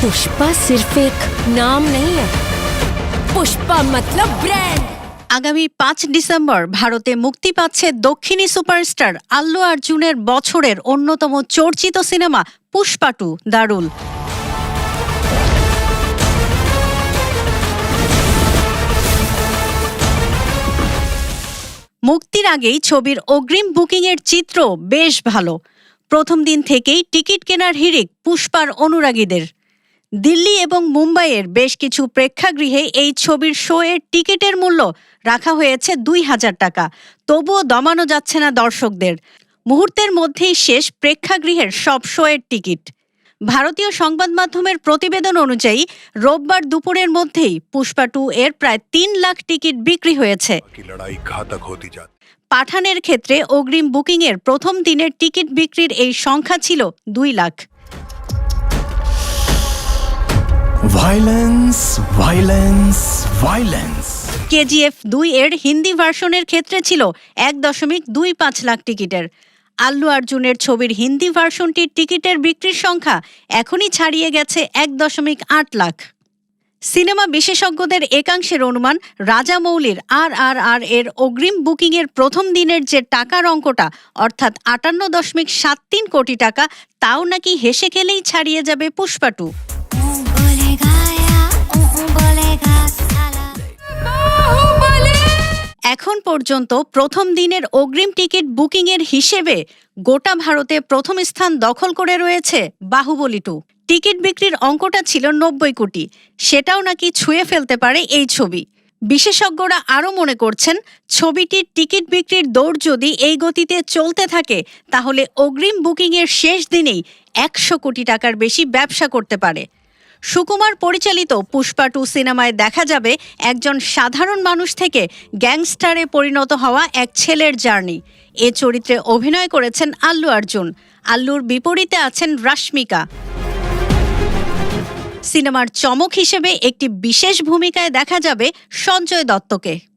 पुष्पा सिर्फ एक नाम नहीं है पुष्पा मतलब ब्रांड আগামী পাঁচ ডিসেম্বর ভারতে মুক্তি পাচ্ছে দক্ষিণী সুপারস্টার আল্লু অর্জুনের বছরের অন্যতম চর্চিত সিনেমা পুষ্পা টু দারুল মুক্তির আগেই ছবির অগ্রিম বুকিংয়ের চিত্র বেশ ভালো প্রথম দিন থেকেই টিকিট কেনার হিড়িক পুষ্পার অনুরাগীদের দিল্লি এবং মুম্বাইয়ের বেশ কিছু প্রেক্ষাগৃহে এই ছবির শো এর টিকিটের মূল্য রাখা হয়েছে দুই হাজার টাকা। তবুও দমানো যাচ্ছে না দর্শকদের। মুহূর্তের মধ্যেই শেষ প্রেক্ষাগৃহের সব শো এর টিকিট। ভারতীয় সংবাদ মাধ্যমের প্রতিবেদন অনুযায়ী রোববার দুপুরের মধ্যেই পুষ্পা টু এর প্রায় তিন লাখ টিকিট বিক্রি হয়েছে। পাঠানের ক্ষেত্রে অগ্রিম বুকিংয়ের প্রথম দিনের টিকিট বিক্রির এই সংখ্যা ছিল দুই lakh. Violence violence violence KGF দুই এর হিন্দি ভার্সনের ক্ষেত্রে ছিল এক দশমিক দুই পাঁচ লাখ টিকিটের। আল্লু অর্জুনের ছবির হিন্দি ভার্সনটির টিকিটের বিক্রির সংখ্যা এখনই ছাড়িয়ে গেছে এক দশমিক আট লাখ। সিনেমা বিশেষজ্ঞদের একাংশের অনুমান, রাজা মৌলির আর আর আর এর অগ্রিম বুকিংয়ের প্রথম দিনের যে টাকার অঙ্কটা, অর্থাৎ আটান্ন দশমিক সাত তিন কোটি টাকা, তাও নাকি হেসে খেলেই ছাড়িয়ে যাবে পুষ্পা এখন পর্যন্ত প্রথম দিনের অগ্রিম টিকিট বুকিংয়ের হিসেবে গোটা ভারতে প্রথম স্থান দখল করে রয়েছে বাহুবলী টু। টিকিট বিক্রির অঙ্কটা ছিল নব্বই কোটি। সেটাও নাকি ছুঁয়ে ফেলতে পারে এই ছবি। বিশেষজ্ঞরা আরও মনে করছেন, ছবিটির টিকিট বিক্রির দৌড় যদি এই গতিতে চলতে থাকে, তাহলে অগ্রিম বুকিংয়ের শেষ দিনেই একশো কোটি টাকার বেশি ব্যবসা করতে পারে। সুকুমার পরিচালিত পুষ্পা টু সিনেমায় দেখা যাবে একজন সাধারণ মানুষ থেকে গ্যাংস্টারে পরিণত হওয়া এক ছেলের জার্নি। এ চরিত্রে অভিনয় করেছেন আল্লু অর্জুন। আল্লুর বিপরীতে আছেন রাশ্মিকা। সিনেমার চমক হিসেবে একটি বিশেষ ভূমিকায় দেখা যাবে সঞ্জয় দত্তকে।